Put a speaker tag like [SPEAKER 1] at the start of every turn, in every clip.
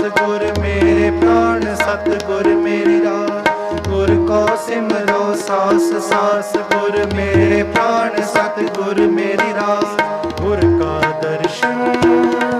[SPEAKER 1] ਸਤਗੁਰ ਮੇਰੇ ਪ੍ਰਾਨ ਸਤਗੁਰ ਮੇਰੀ ਰਾਤ ਗੁਰ ਕੋ ਸਿਮਰੋ ਸਾਸ ਸਾਸ ਗੁਰ ਮੇਰੇ ਪ੍ਰਾਨ ਸਤਗੁਰ ਮੇਰੀ ਰਾਤ ਗੁਰ ਕਾ ਦਰਸ਼ਨ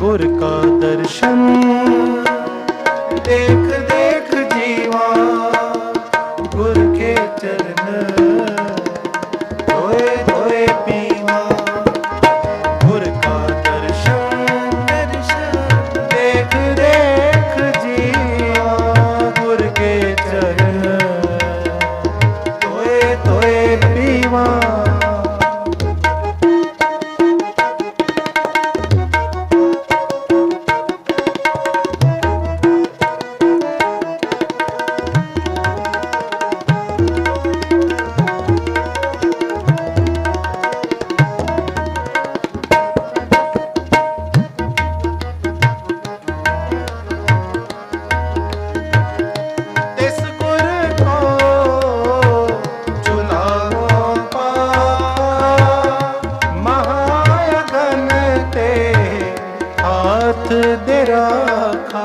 [SPEAKER 1] गुर का दर्शन देख ਨਾਥ ਦੇ ਰਾਖਾ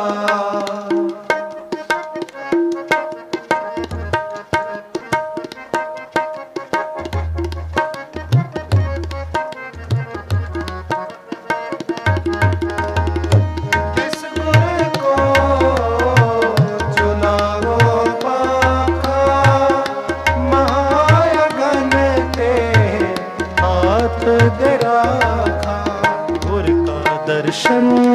[SPEAKER 1] Hashem.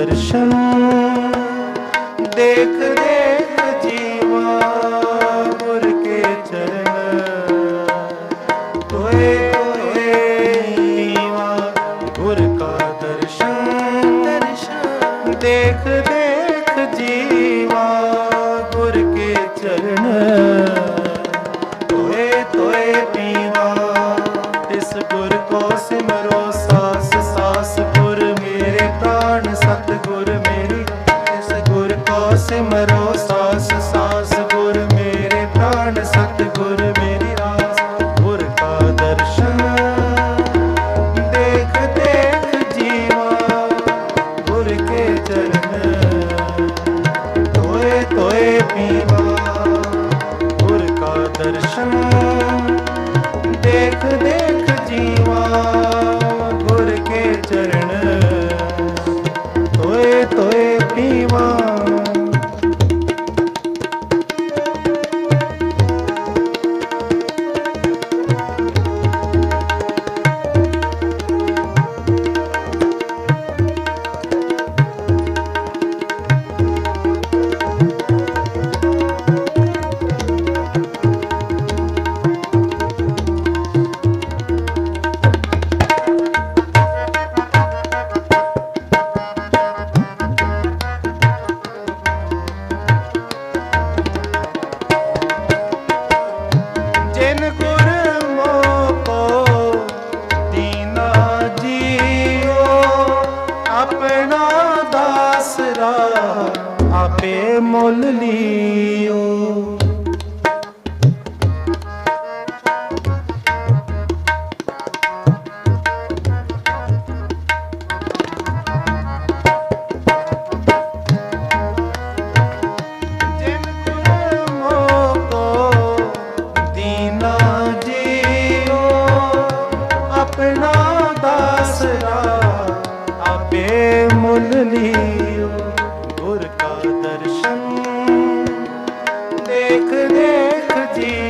[SPEAKER 1] ਦਰਸ਼ਨ ਦੇਖਦੇ ਦਰਸ਼ਨ ਦੇਖਦੇ الملي ਦੇਖ ਦੇਖ ਜੀ।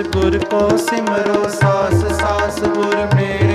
[SPEAKER 1] ਗੁਰ ਕੋ ਸਿਮਰੋ ਸਾਸ ਸਾਸ ਗੁਰ ਮੇ